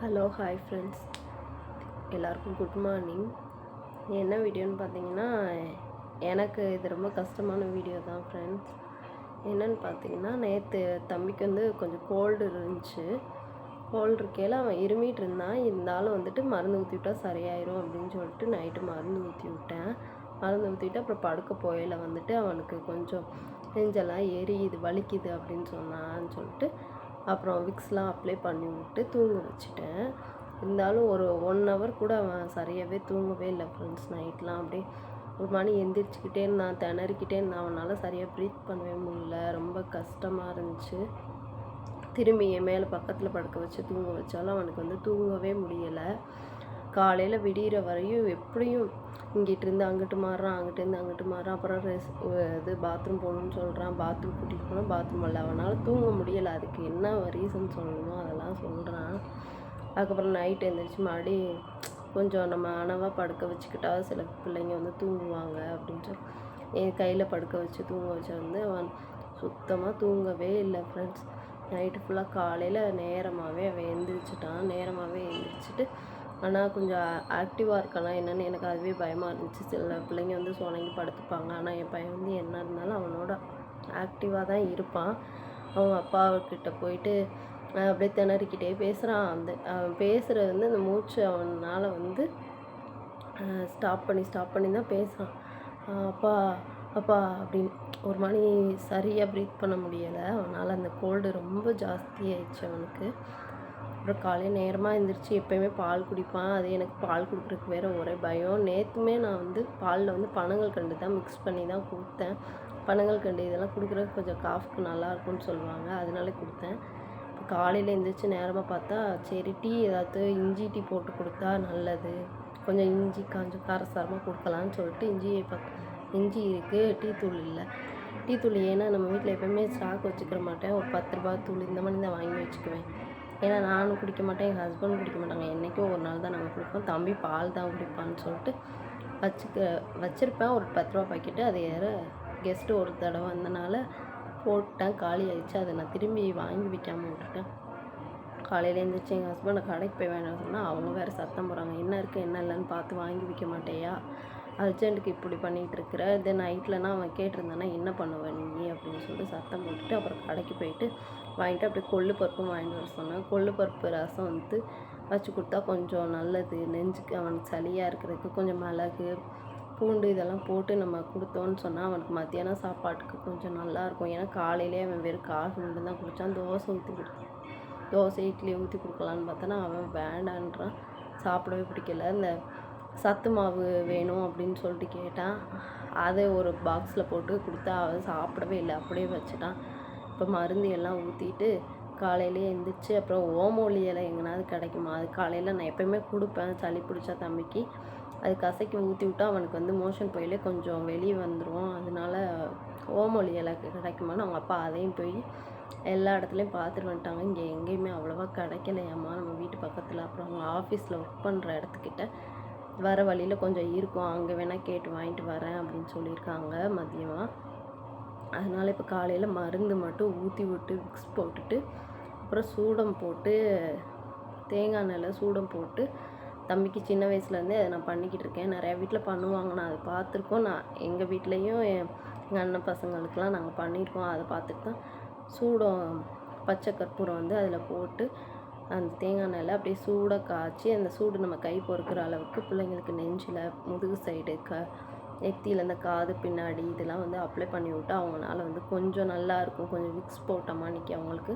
Hello hi friends. எல்லாருக்கும் good morning. என்ன வீடியோன்னு பார்த்தீங்கன்னா எனக்கு இது ரொம்ப கஷ்டமான வீடியோ தான் ஃப்ரெண்ட்ஸ். என்னென்னு பார்த்தீங்கன்னா நேற்று தம்பிக்கு வந்து கொஞ்சம் கோல்டு இருந்துச்சு. கோல்டு இருக்கையில் அவன் இருமிட்டு இருந்தான். இருந்தாலும் வந்துட்டு மருந்து ஊற்றி விட்டா சரியாயிரும் அப்படின்னு சொல்லிட்டு நைட்டு மருந்து ஊற்றி விட்டேன். மருந்து ஊற்றிட்டு அப்புறம் படுக்க போயில வந்துட்டு அவனுக்கு கொஞ்சம் நெஞ்செல்லாம் எரியுது வலிக்குது அப்படின்னு சொன்னான்னு சொல்லிட்டு அப்புறம் விக்ஸ்லாம் அப்ளை பண்ணி விட்டு தூங்க வச்சுட்டேன். இருந்தாலும் ஒரு ஒன் ஹவர் கூட அவன் சரியாகவே தூங்கவே இல்லை ஃப்ரெண்ட்ஸ் நைட்லாம் அப்படியே ஒரு மணி எந்திரிச்சிக்கிட்டே இருந்தான் திணறிக்கிட்டே இருந்தான். அவனால் சரியாக ப்ரீத் பண்ணவே முடியல. ரொம்ப கஷ்டமாக இருந்துச்சு. திரும்பி என் மேலே பக்கத்தில் படுக்க வச்சு தூங்க வச்சாலும் அவனுக்கு வந்து தூங்கவே முடியலை. காலையில் விடிகிற வரையும் எப்படியும் இங்கிட்டு இருந்து அங்கிட்டு மாறுறான் அங்கிட்டு இருந்து அங்கிட்டு மாறுறான். அப்புறம் ரெஸ் இது பாத்ரூம் போகணும்னு சொல்கிறான் பாத்ரூம் கூட்டிகிட்டு போனால் பாத்ரூம் இல்லை. அவனால் தூங்க முடியலை. அதுக்கு என்ன ரீசன் சொல்லணுமோ அதெல்லாம் சொல்கிறான் அதுக்கப்புறம் நைட் எழுந்திரிச்சு மறுபடி கொஞ்சம் நம்ம அணவாக படுக்க வச்சுக்கிட்டா சில பிள்ளைங்க வந்து தூங்குவாங்க அப்படின்னு சொல்லி என் கையில் படுக்க வச்சு தூங்க வச்சு வந்து அவன் சுத்தமாக தூங்கவே இல்லை ஃப்ரெண்ட்ஸ் நைட்டு ஃபுல்லாக காலையில் நேரமாகவே அவன் எந்திரிச்சிட்டான். நேரமாகவே எந்திரிச்சிட்டு ஆனால் கொஞ்சம் ஆக்டிவாக இருக்கலாம். என்னென்னு எனக்கு அதுவே பயமாக இருந்துச்சு. சில பிள்ளைங்க வந்து சொனங்கி படுத்துப்பாங்க. ஆனால் என் பையன் வந்து என்ன இருந்தாலும் அவனோட ஆக்டிவாக தான் இருப்பான். அவங்க அப்பாக்கிட்ட போயிட்டு அப்படியே திணறிக்கிட்டே பேசுகிறான் அந்த அவன் பேசுகிறது வந்து அந்த மூச்சு அவனால் வந்து ஸ்டாப் பண்ணி ஸ்டாப் பண்ணி தான் பேசுகிறான் அப்பா அப்பா அப்படின்னு. ஒரு மணி சரியாக ப்ரீத் பண்ண முடியலை. அவனால் அந்த கோல்டு ரொம்ப ஜாஸ்தியாகிடுச்சு அவனுக்கு. அப்புறம் காலையில் நேரமாக எழுந்திரிச்சு எப்போயுமே பால் குடிப்பான். அது எனக்கு பால் கொடுக்குறதுக்கு வேறு ஒரே பயம். நேற்றுமே நான் வந்து பாலில் வந்து பனங்கள் கண்டு தான் மிக்ஸ் பண்ணி தான் கொடுத்தேன். பனங்கள் கண்டு இதெல்லாம் கொடுக்குறதுக்கு கொஞ்சம் காஃப்க்கு நல்லாயிருக்கும்னு சொல்லுவாங்க. அதனால கொடுத்தேன். இப்போ காலையில் எழுந்திரிச்சு நேரமாக பார்த்தா சரி டீ ஏதாவது இஞ்சி டீ போட்டு கொடுத்தா நல்லது. கொஞ்சம் இஞ்சி கொஞ்சம் காரசாரமாக கொடுக்கலான்னு சொல்லிட்டு இஞ்சியை பார்க்க இஞ்சி இருக்குது டீ தூள் இல்லை. டீ தூள் ஏன்னா நம்ம வீட்டில் எப்போயுமே ஸ்டாக் வச்சுக்கிற மாட்டேன். ஒரு பத்து ரூபா தூள் இந்த மாதிரி தான் வாங்கி வச்சுக்குவேன். ஏன்னா நானும் குடிக்க மாட்டேன் எங்கள் ஹஸ்பண்ட் குடிக்க மாட்டாங்க. என்றைக்கும் ஒரு நாள் தான் நாங்கள் குடிப்போம். தம்பி பால் தான் குடிப்பான்னு சொல்லிட்டு வச்சுக்க வச்சுருப்பேன். ஒரு பத்து ரூபா பாக்கெட்டு அது யார கெஸ்ட்டு ஒரு தடவை வந்தனால போட்டேன். காலி ஆயிடுச்சு. அதை நான் திரும்பி வாங்கி விற்காம விட்டுட்டேன். காலையில் எழுந்திரிச்சு எங்கள் ஹஸ்பண்டை கடைக்கு போய் வேணாம் சொன்னால் அவங்க வேறு சத்தம் போகிறாங்க என்ன இருக்குது என்ன இல்லைன்னு பார்த்து வாங்கி விற்க மாட்டேயா? அர்ஜென்ட்டுக்கு இப்படி பண்ணிகிட்டு இருக்கிற நைட்டில் நைட்லனா அவன் கேட்டிருந்தானா என்ன பண்ணுவ நீ? அப்படின்னு சொல்லிட்டு சத்தம் போட்டுட்டு அப்புறம் கடைக்கு போயிட்டு வாங்கிட்டு அப்படியே கொள்ளு பருப்பும் வாங்கிட்டு வர சொன்னேன் கொள்ளு பருப்பு ரசம் வந்து வச்சு கொடுத்தா கொஞ்சம் நல்லது. நெஞ்சுக்கு அவனுக்கு சளியாக இருக்கிறதுக்கு கொஞ்சம் மிளகு பூண்டு இதெல்லாம் போட்டு நம்ம கொடுத்தோன்னு சொன்னால் அவனுக்கு மத்தியானம் சாப்பாட்டுக்கு கொஞ்சம் நல்லாயிருக்கும் ஏன்னா காலையிலே அவன் வெறும் காஃபி மட்டும் தான் குடித்தான் தோசை ஊற்றி கொடு தோசை இட்லி ஊற்றி கொடுக்கலான்னு பார்த்தோன்னா அவன் வேண்டான்றான். சாப்பிடவே பிடிக்கல. இந்த சத்து மாவு வேணும் அப்படின்னு சொல்லிட்டு கேட்டான். அதை ஒரு பாக்ஸில் போட்டு கொடுத்தா அவன் சாப்பிடவே இல்லை. அப்படியே வச்சுட்டான். இப்போ மருந்து எல்லாம் ஊற்றிட்டு காலையிலே எழுந்திரிச்சு அப்புறம் ஓமோலி இலை எங்கேனாவது கிடைக்குமா? அது காலையில் நான் எப்போயுமே கொடுப்பேன். சளி பிடிச்சா தம்பிக்கு. அது கசைக்கு ஊற்றி விட்டா அவனுக்கு வந்து மோஷன் போயிலே கொஞ்சம் வெளியே வந்துடும் அதனால ஓமொழி இலை கிடைக்குமான்னு அவங்க அப்பா அதையும் போய் எல்லா இடத்துலையும் பார்த்துட்டு வந்துட்டாங்க. இங்கே எங்கேயுமே அவ்வளோவா கிடைக்கலையாம்மா. நம்ம வீட்டு பக்கத்தில் அப்புறம் அவங்க ஆஃபீஸில் ஒர்க் பண்ணுற இடத்துக்கிட்ட வர வழியில் கொஞ்சம் இருக்கும். அங்கே வேணால் கேட்டு வாங்கிட்டு வரேன் அப்படின்னு சொல்லியிருக்காங்க மதியமாக அதனால் இப்போ காலையில் மருந்து மட்டும் ஊற்றி விட்டு விக்ஸ் போட்டுட்டு அப்புறம் சூடம் போட்டு தேங்காய் எண்ணெயில் சூடம் போட்டு தம்பிக்கு சின்ன வயசுலேருந்தே அதை நான் பண்ணிக்கிட்டு இருக்கேன். நிறையா வீட்டில் பண்ணுவாங்க. நான் அதை பார்த்துருக்கோம். நான் எங்கள் வீட்லேயும் எங்கள் அண்ணன் பசங்களுக்கெலாம் நாங்கள் பண்ணியிருக்கோம். அதை பார்த்துட்டு தான் சூடம் பச்சை கற்பூரம் வந்து அதில் போட்டு அந்த தேங்காய் எண்ணெயில் அப்படியே சூடாக காய்ச்சி அந்த சூடு நம்ம கை பொறுக்கிற அளவுக்கு பிள்ளைங்களுக்கு நெஞ்சில் முதுகு சைடு க நெத்தியில் இந்த காது பின்னாடி இதெல்லாம் வந்து அப்ளை பண்ணி விட்டு அவங்களால வந்து கொஞ்சம் நல்லா இருக்கும். கொஞ்சம் விக்ஸ் போட்டோமா அன்றைக்கி அவங்களுக்கு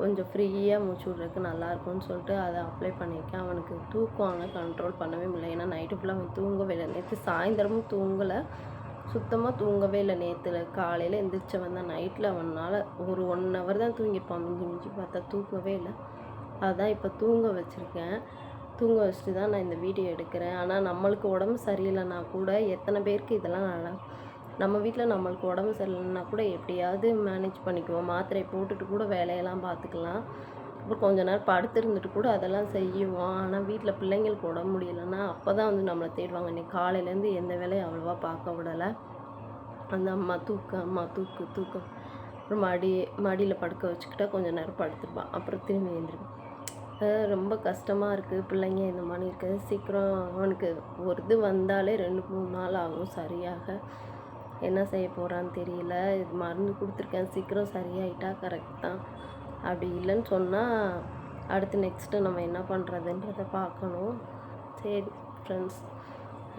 கொஞ்சம் ஃப்ரீயாக மூச்சு விட்றதுக்கு நல்லா இருக்கும்னு சொல்லிட்டு அதை அப்ளை பண்ணியிருக்கேன். அவனுக்கு தூக்கம் ஆனால் கண்ட்ரோல் பண்ணவே முடியல. ஏன்னா நைட்டு ஃபுல்லாக அவன் தூங்கவே இல்லை. நேற்று சாயந்தரமும் தூங்கலை. சுத்தமாக தூங்கவே இல்லை நேற்றுல காலையில் எந்திரிச்சவன் தான். நைட்டில் அவனால் ஒரு ஒன் ஹவர் தான் தூங்கிப்பான் மிஞ்சி மிஞ்சி பார்த்தா தூங்கவே இல்லை. அதான் இப்போ தூங்க வச்சுருக்கேன். தூங்க வச்சுட்டு தான் நான் இந்த வீடியோ எடுக்கிறேன். ஆனால் நம்மளுக்கு உடம்பு சரியில்லைன்னா கூட எத்தனை பேருக்கு இதெல்லாம் நட நம்ம வீட்டில் நம்மளுக்கு உடம்பு சரியில்லைன்னா கூட எப்படியாவது மேனேஜ் பண்ணிக்குவோம். மாத்திரை போட்டுட்டு கூட வேலையெல்லாம் பார்த்துக்கலாம் அப்புறம் கொஞ்ச நேரம் படுத்திருந்துட்டு கூட அதெல்லாம் செய்வோம். ஆனால் வீட்டில் பிள்ளைங்களுக்கு உடம்பு முடியலைன்னா அப்போ தான் வந்து நம்மளை தேடுவாங்க. இன்னைக்கு காலையிலேருந்து எந்த வேலையும் அவ்வளோவா பார்க்க விடலை. அந்த அம்மா தூக்கு அம்மா தூக்கு தூக்கம் அப்புறம் மடி மடியில் படுக்க வச்சுக்கிட்டா கொஞ்சம் நேரம் படுத்துருப்பான் அப்புறம் திரும்பி எழுந்திருப்பான் ரொம்ப கஷ்டமாக இருக்குது. பிள்ளைங்க இந்த மாதிரி இருக்குது. சீக்கிரம் அவனுக்கு ஒரு இது வந்தாலே ரெண்டு மூணு நாள் ஆகும் சரியாக. என்ன செய்ய போகிறான்னு தெரியல. இது மருந்து கொடுத்துருக்கேன். சீக்கிரம் சரியாயிட்டா கரெக்ட் தான். அப்படி இல்லைன்னு சொன்னால் அடுத்து நெக்ஸ்ட்டு நம்ம என்ன பண்ணுறதுன்றதை பார்க்கணும். சரி ஃப்ரெண்ட்ஸ்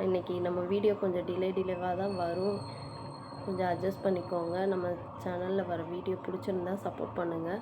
இன்றைக்கி நம்ம வீடியோ கொஞ்சம் டிலே டிலேவாக தான் வரும். கொஞ்சம் அட்ஜஸ்ட் பண்ணிக்கோங்க. நம்ம சேனலில் வர வீடியோ பிடிச்சிருந்தா சப்போர்ட் பண்ணுங்கள்